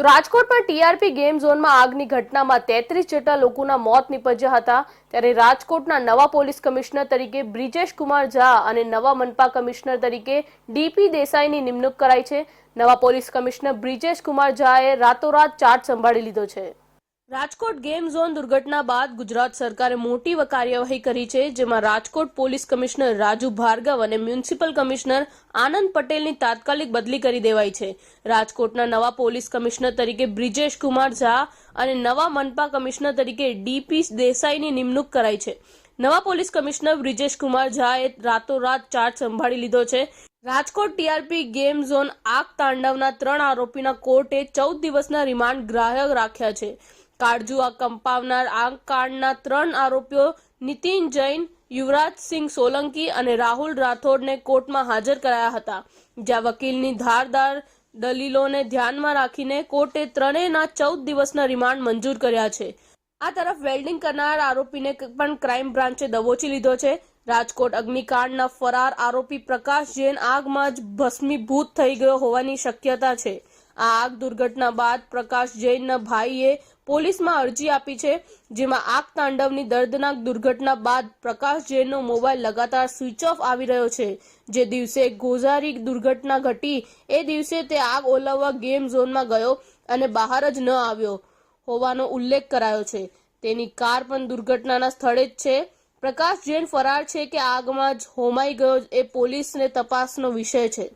તો રાજકોટમાં TRP game ઝોનમાં આગની ઘટનામાં તેત્રીસ જેટલા લોકોના મોત નીપજ્યા હતા. ત્યારે રાજકોટના નવા પોલીસ કમિશનર તરીકે બ્રિજેશ કુમાર ઝા અને નવા મનપા કમિશનર તરીકે ડીપી દેસાઈની નિમણૂક કરાઈ છે. નવા પોલીસ કમિશનર બ્રિજેશ કુમાર ઝાએ રાતોરાત ચાર્જ સંભાળી લીધો છે. રાજકોટ ગેમ ઝોન દુર્ઘટના બાદ ગુજરાત સરકારે મોટી કાર્યવાહી કરી છે, જેમાં રાજકોટ પોલીસ કમિશનર રાજુ ભાર્ગવ અને મ્યુનિસિપલ કમિશનર આનંદ પટેલની તાત્કાલિક બદલી કરી દેવાઈ છે. રાજકોટના નવા પોલીસ કમિશનર તરીકે બ્રિજેશ કુમાર ઝા અને નવા મનપા કમિશનર તરીકે ડીપી દેસાઈની નિમણૂક કરાઈ છે. નવા પોલીસ કમિશનર બ્રિજેશ કુમાર ઝાએ રાતોરાત ચાર્જ સંભાળી લીધો છે. રાજકોટ ટીઆરપી ગેમ ઝોન આગ તાંડવના ત્રણ આરોપીના કોર્ટે ચૌદ દિવસના રિમાન્ડ ગ્રાહ્ય રાખ્યા છે. કાળજુ આ કંપાવનાર આ કાંડના ત્રણ આરોપીઓ નીતિન જૈન, યુવરાજસિંહ સોલંકી અને રાહુલ રાઠોડને કોર્ટમાં હાજર કરાયા હતા. જ્યાં વકીલની ધારદાર દલીલોને ધ્યાનમાં રાખીને કોર્ટે ત્રણેયના ચૌદ દિવસના રિમાન્ડ મંજૂર કર્યા છે. આ તરફ વેલ્ડિંગ કરનાર આરોપીને પણ ક્રાઇમ બ્રાન્ચે દબોચી લીધો છે. રાજકોટ અગ્નિકાંડના ફરાર આરોપી પ્રકાશ જૈન આગમાં જ ભસ્મીભૂત થઈ ગયો હોવાની શક્યતા છે. આ આગ દુર્ઘટના બાદ પ્રકાશ જૈનના ભાઈએ પોલીસમાં અરજી આપી છે, જેમાં આગ તાંડવની દર્દનાક દુર્ઘટના બાદ પ્રકાશ જૈનનો મોબાઈલ લગાતાર સ્વિચ ઓફ આવી રહ્યો છે. જે દિવસે ગોઝારી દુર્ઘટના ઘટી, એ દિવસે તે આગ ઓલવવા ગેમ ઝોનમાં ગયો અને બહાર જ ન આવ્યો હોવાનો ઉલ્લેખ કરાયો છે. તેની કાર પણ દુર્ઘટનાના સ્થળે જ છે. પ્રકાશ જૈન ફરાર છે કે આગમાં જ હોમાઈ ગયો એ પોલીસને તપાસનો વિષય છે.